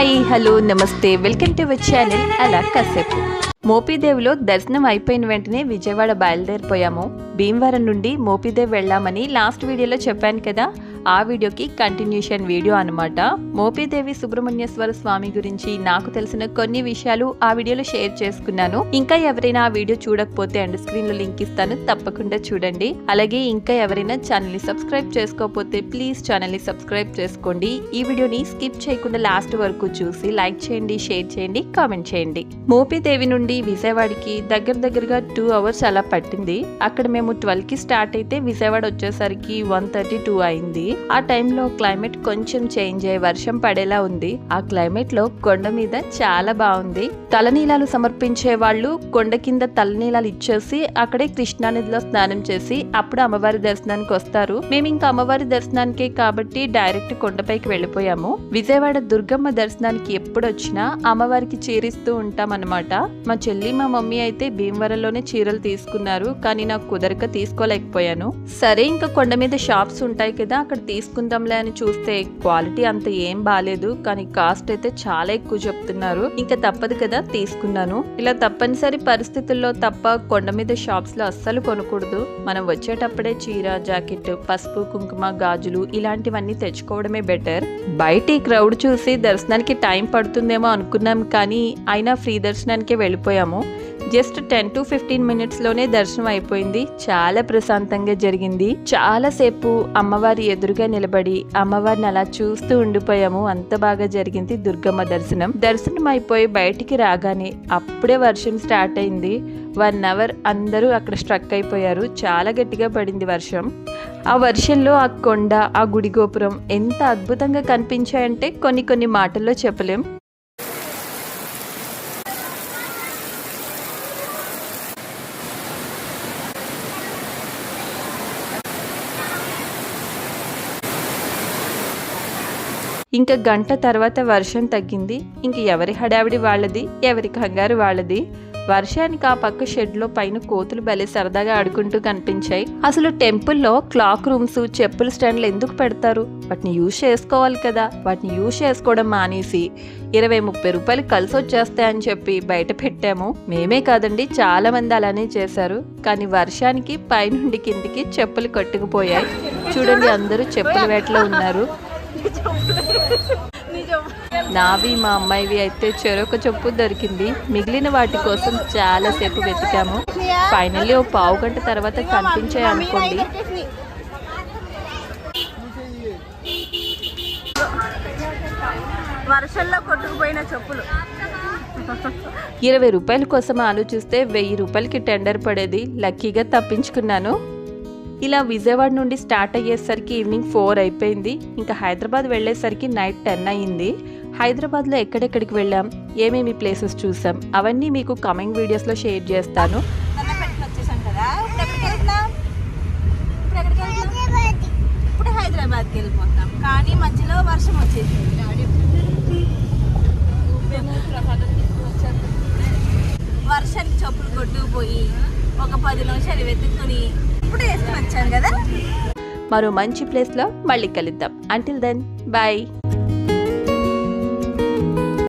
Hi hello నమస్తే welcome to our channel అలా కాసేపు మోపిదేవ్లో దర్శనం అయిపోయిన వెంటనే విజయవాడ బయలుదేరిపోయాము. భీమవరం నుండి మోపిదేవ్ వెళ్ళామని లాస్ట్ వీడియోలో చెప్పాను కదా. ఆ వీడియోకి కంటిన్యూషన్ వీడియో అనమాట మోపిదేవి సుబ్రహ్మణ్యేశ్వర స్వామి గురించి నాకు తెలిసిన కొన్ని విషయాలు ఆ వీడియోలో షేర్ చేసుకున్నాను. ఇంకా ఎవరైనా ఆ వీడియో చూడకపోతే అండ్ స్క్రీన్లో లింక్ ఇస్తాను. తప్పకుండా చూడండి. అలాగే ఇంకా ఎవరైనా ఛానల్ని సబ్స్క్రైబ్ చేసుకోకపోతే ప్లీజ్ ఛానల్ని సబ్స్క్రైబ్ చేసుకోండి. ఈ వీడియోని స్కిప్ చేయకుండా లాస్ట్ వరకు చూసి లైక్ చేయండి షేర్ చేయండి కామెంట్ చేయండి. మోపిదేవి నుండి విజయవాడకి దగ్గర దగ్గరగా టూ అవర్స్ అలా పట్టింది. అక్కడ మేము ట్వెల్వ్కి స్టార్ట్ అయితే విజయవాడ వచ్చేసరికి వన్ థర్టీ టూ అయింది. ఆ టైంలో క్లైమేట్ కొంచెం చేంజ్ అయ్యి వర్షం పడేలా ఉంది. ఆ క్లైమేట్లో కొండ మీద చాలా బాగుంది. తలనీలాలు సమర్పించే వాళ్ళు కొండ కింద తలనీలాలు ఇచ్చేసి అక్కడే కృష్ణానదిలో స్నానం చేసి అప్పుడు అమ్మవారి దర్శనానికి వస్తారు. మేము ఇంకా అమ్మవారి దర్శనానికే కాబట్టి డైరెక్ట్ కొండపైకి వెళ్ళిపోయాము. విజయవాడ దుర్గమ్మ దర్శనానికి ఎప్పుడు వచ్చినా అమ్మవారికి చీరిస్తూ ఉంటామన్నమాట. మా చెల్లి మా మమ్మీ అయితే భీమవరంలోనే చీరలు తీసుకున్నారు కానీ నాకు కుదరక తీసుకోలేకపోయాను. సరే ఇంకా కొండ మీద షాప్స్ ఉంటాయి కదా అక్కడ తీసుకుందాంలే అని చూస్తే క్వాలిటీ అంత ఏం బాగాలేదు కానీ కాస్ట్ అయితే చాలా ఎక్కువ చెప్తున్నారు. ఇంకా తప్పదు కదా తీసుకున్నాను. ఇలా తప్పనిసరి పరిస్థితుల్లో తప్ప కొండ మీద షాప్స్లో అస్సలు కొనకూడదు. మనం వచ్చేటప్పుడే చీర జాకెట్ పసుపు కుంకుమ గాజులు ఇలాంటివన్నీ తెచ్చుకోవడమే బెటర్. బయట ఈ క్రౌడ్ చూసి దర్శనానికి టైం పడుతుందేమో అనుకున్నాం కానీ అయినా ఫ్రీ దర్శనానికే వెళ్ళిపోయాము. జస్ట్ టెన్ టు ఫిఫ్టీన్ మినిట్స్లోనే దర్శనం అయిపోయింది. చాలా ప్రశాంతంగా జరిగింది. చాలా సేపు అమ్మవారి ఎదురుగా నిలబడి అమ్మవారిని అలా చూస్తూ ఉండిపోయాము. అంత బాగా జరిగింది దుర్గమ్మ దర్శనం. దర్శనం అయిపోయి బయటికి రాగానే అప్పుడే వర్షం స్టార్ట్ అయింది. వన్ అవర్ అందరూ అక్కడ స్ట్రక్ అయిపోయారు. చాలా గట్టిగా పడింది వర్షం. ఆ వర్షంలో ఆ కొండ ఆ గుడి గోపురం ఎంత అద్భుతంగా కనిపించాయంటే కొన్ని కొన్ని మాటల్లో చెప్పలేం. ఇంకా గంట తర్వాత వర్షం తగ్గింది. ఇంక ఎవరి హడావిడి వాళ్ళది? ఎవరి కంగారు వాళ్ళది? వర్షానికి ఆ పక్క షెడ్లో పైన కోతులు భలే సరదాగా ఆడుకుంటూ కనిపించాయి. అసలు టెంపుల్లో క్లాక్ రూమ్స్ చెప్పుల స్టాండ్లు ఎందుకు పెడతారు? వాటిని యూజ్ చేసుకోవాలి కదా. వాటిని యూజ్ చేసుకోవడం మానేసి ఇరవై ముప్పై రూపాయలు కలిసి వచ్చేస్తాయని చెప్పి బయట పెట్టాము. మేమే కాదండి చాలా మంది అలానే చేశారు. కానీ వర్షానికి పైనుండి కిందికి చెప్పులు కట్టుకుపోయాయి. చూడండి అందరూ చెప్పుల వేటలో ఉన్నారు. నావి మా అమ్మాయివి అయితే చెరొక చెప్పు దొరికింది. మిగిలిన వాటి కోసం చాలా సేపు వెతికాము. ఫైనల్లీ ఓ పావు గంట తర్వాత కనిపించాయి అనుకోండి. వర్షంలో కొట్టుకుపోయిన చెప్పులు. ఇరవై రూపాయల కోసం ఆలోచిస్తే వెయ్యి రూపాయలకి టెండర్ పడేది. లక్కీగా తప్పించుకున్నాను. ఇలా విజయవాడ నుండి స్టార్ట్ అయ్యేసరికి ఈవినింగ్ ఫోర్ అయిపోయింది. ఇంకా హైదరాబాద్ వెళ్ళేసరికి నైట్ టెన్ అయ్యింది. హైదరాబాద్లో ఎక్కడెక్కడికి వెళ్ళాం? ఏమేమి ప్లేసెస్ చూసాం? అవన్నీ మీకు కమింగ్ వీడియోస్లో షేర్ చేస్తాను. ఇప్పుడు హైదరాబాద్కి వెళ్ళిపోతాం. కానీ మధ్యలో వర్షం వచ్చేసింది. వర్షానికి చెప్పులు కొట్టుకుపోయి ఒక పది నిమిషాలు వెతుక్కుని ఇప్పుడు వేసుకుని వచ్చాను కదా. మరో మంచి ప్లేస్లో మళ్ళీ కలుద్దాం. Until then bye